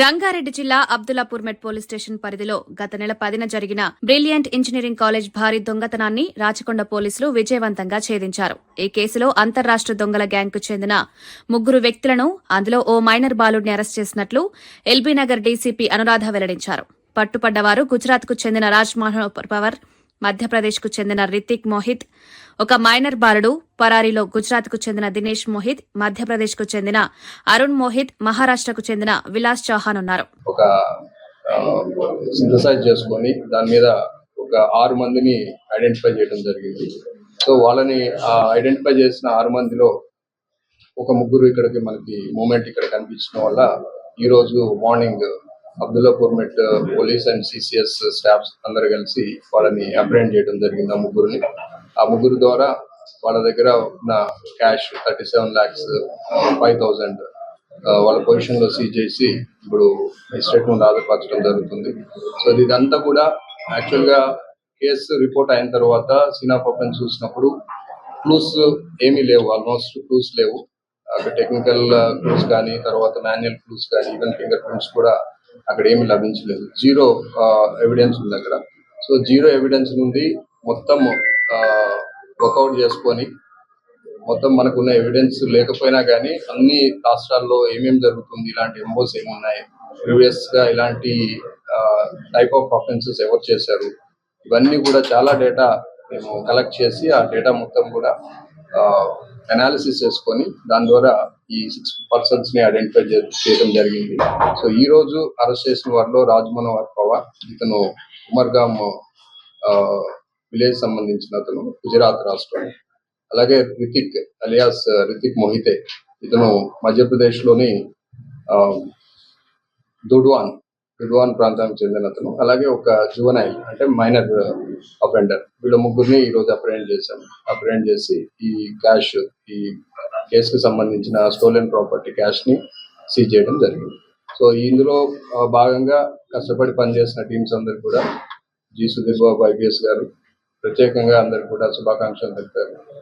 రంగారెడ్డి జిల్లా Abdullapur Met police station పరిధిలో గత నెల పదిన జరిగిన బ్రిలియంట్ ఇంజనీరింగ్ కాలేజ్ భారీ దొంగతనాన్ని రాచకొండ పోలీసులు విజయవంతంగా ఛేదించారు. ఈ కేసులో అంతర్రాష్ట్ర దొంగల గ్యాంగ్కు చెందిన ముగ్గురు వ్యక్తులను అందులో ఓ మైనర్ బాలుడిని అరెస్ట్ చేసినట్లు ఎల్బీనగర్ డీసీపీ అనురాధ వెల్లడించారు. పట్టుపడ్డవారు గుజరాత్కు చెందిన రాజ్ మనోహర్ పవర్ మధ్యప్రదేశ్కు చెందిన రితిక్ మోహిత్ ఒక మైనర్ బాలుడు పరారీలో గుజరాత్కు చెందిన దినేష్ మోహిత్ మధ్యప్రదేశ్కు చెందిన అరుణ్ మోహిత్ మహారాష్ట్రకు చెందిన విలాస్ చౌహాన్ ఉన్నారు. ఒక సింథసైజ్ చేసుకొని దాని మీద ఒక ఆరు మందిని ఐడెంటిఫై చేయడం జరిగింది. సో వాళ్ళని ఐడెంటిఫై చేసిన ఆరు మందిలో ఒక ముగ్గురు ఇక్కడికి మనకి మూమెంట్ ఇక్కడ కనిపించడం వల్ల ఈ రోజు morning Abdullapur Met police and CCS staffs అందరు కలిసి వాళ్ళని అప్రెండ్ చేయడం జరిగింది ఆ ముగ్గురిని. ఆ ముగ్గురు ద్వారా వాళ్ళ దగ్గర ఉన్న cash thirty seven lakhs five thousand వాళ్ళ పొజిషన్లో సీజ్ చేసి ఇప్పుడు స్టేట్మెంట్ ఆధారపరచడం జరుగుతుంది. సో ఇదంతా కూడా యాక్చువల్గా కేసు రిపోర్ట్ అయిన తర్వాత సినా ఆఫ్ చూసినప్పుడు క్లూస్ ఏమీ లేవు ఆల్మోస్ట్ క్లూస్ లేవు. అక్కడ టెక్నికల్ క్లూస్ కానీ తర్వాత మాన్యువల్ క్లూస్ కానీ ఈవెన్ ఫింగర్ ప్రింట్స్ కూడా అక్కడ ఏమి లభించలేదు. జీరో ఎవిడెన్స్ ఉంది అక్కడ. సో జీరో ఎవిడెన్స్ నుండి మొత్తం వర్కౌట్ చేసుకొని మొత్తం మనకున్న ఎవిడెన్స్ లేకపోయినా కానీ అన్ని రాష్ట్రాల్లో ఏమేమి జరుగుతుంది ఇలాంటి ఎంబోస్ ఏమున్నాయి ప్రీవియస్గా ఇలాంటి టైప్ ఆఫ్ అఫెన్సెస్ ఎవరు చేశారు ఇవన్నీ కూడా చాలా డేటా మేము కలెక్ట్ చేసి ఆ డేటా మొత్తం కూడా అనాలిసిస్ చేసుకొని దాని ద్వారా ఈ సిక్స్ పర్సన్స్ని ఐడెంటిఫై చేయడం జరిగింది. సో ఈ రోజు అరెస్ట్ చేసిన వారిలో రాజ్ మనోహర్ పవార్ ఇతను ఉమర్గామ్ విలేజ్ సంబంధించిన అతను గుజరాత్ రాష్ట్రం. అలాగే రితిక్ అలియాస్ రితిక్ మోహితే ఇతను మధ్యప్రదేశ్లోని దుడ్వాన్ దుడ్వాన్ ప్రాంతానికి చెందిన అతను. అలాగే ఒక జువనైల్ అంటే మైనర్ అఫెండర్ వీళ్ళ ముగ్గురిని ఈ రోజు అప్రెండ్ చేశాం. అప్రెండ్ చేసి ఈ క్యాష్ ఈ కేసుకు సంబంధించిన స్టోలెన్ ప్రాపర్టీ క్యాష్ని సీజ్ చేయడం జరిగింది. సో ఇందులో భాగంగా కష్టపడి పనిచేసిన టీమ్స్ అందరు కూడా జి సుధీర్ బాబు ఐపీఎస్ గారు ప్రత్యేకంగా అందరికి కూడా శుభాకాంక్షలు తెలిపారు.